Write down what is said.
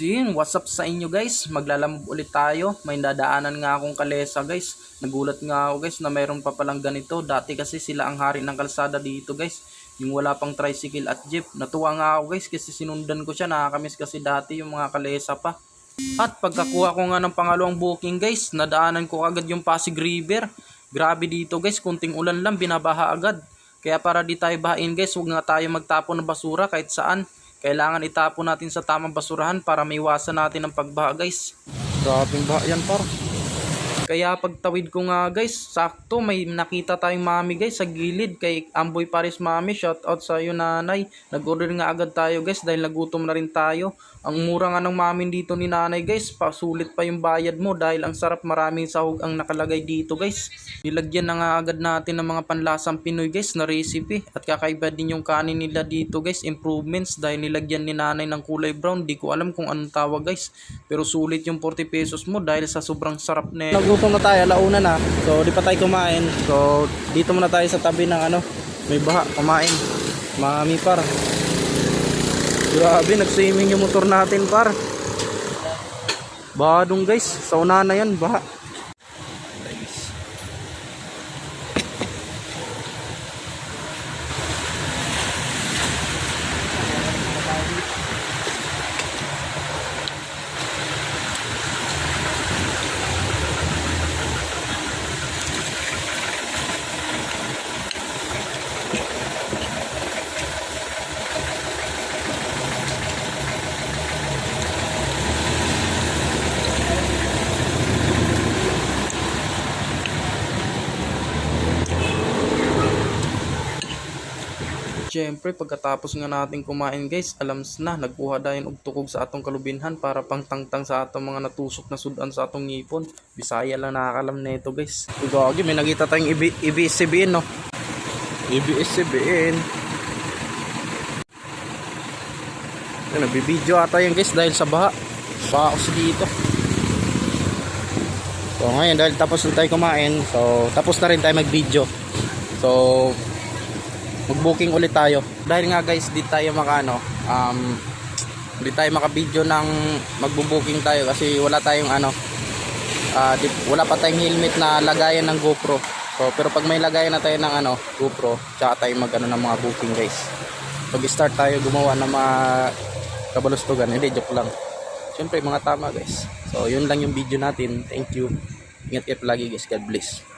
So yun, what's up sa inyo guys? Maglalamog ulit tayo. May dadaanan nga akong kalesa guys. Nagulat nga ako guys na mayroon pa palang ganito. Dati kasi sila ang hari ng kalsada dito guys. Yung wala pang tricycle at jeep. Natuwa nga ako guys kasi sinundan ko siya. Nakakamiss kasi dati yung mga kalesa pa. At pagkakuha ko nga ng pangalawang booking guys, nadaanan ko agad yung Pasig River. Grabe dito guys, kunting ulan lang, binabaha agad. Kaya para di tayo bahain guys, huwag nga tayo magtapon ng basura kahit saan. Kailangan itapon natin sa tamang basurahan para maiwasan natin ang pagbaha guys. Grabing baha yan par. Kaya pagtawid ko nga guys, sakto may nakita tayong mami guys sa gilid kay Amboy Paris Mami. Shout out sa iyo nanay. Nag-order nga agad tayo guys dahil nagutom na rin tayo. Ang mura nga ng mamin dito ni nanay guys. Pasulit pa yung bayad mo dahil ang sarap maraming sahog ang nakalagay dito guys. Nilagyan na nga agad natin ng mga panlasang Pinoy guys na recipe. At kakaiba din yung kanin nila dito guys. Improvements dahil nilagyan ni nanay ng kulay brown. Di ko alam kung anong tawag guys. Pero sulit yung 40 pesos mo dahil sa sobrang sarap na Nagutom na tayo, launa na. So di pa tayo kumain. So dito muna tayo sa tabi ng ano. May baha, kumain. Mami par. Grabe, nag-swimming yung motor natin par. Baha dong guys. Sa una na yan, baha. Siyempre, pagkatapos nga natin kumain guys, alams na, nagkuha dayon og tukog sa atong kalubinhan para pangtangtang sa atong mga natusok na sudan sa atong ngipon. Bisaya lang nakakalam na ito guys. Gagi, may nakita tayong ibi IBS-CBN no. IBS-CBN. Yan, nagbibideo ata yan guys dahil sa baha. Baha dito. So ngayon dahil tapos na tayo kumain, so tapos na rin tayo mag-video. So mag-booking ulit tayo. Dahil nga guys, di tayo makano, um, di tayo maka-video ng magbo-booking tayo kasi wala tayong ano, ah, di, wala pa tayong helmet na lagayan ng GoPro. So, pero pag may lagayan na tayo ng ano, GoPro, tsaka tayo mag ano ng mga booking guys. Pag-start tayo gumawa ng mga kabalustugan, hindi joke lang. Siyempre, mga tama guys. So, yun lang yung video natin. Thank you. Ingat kayo palagi guys. God bless.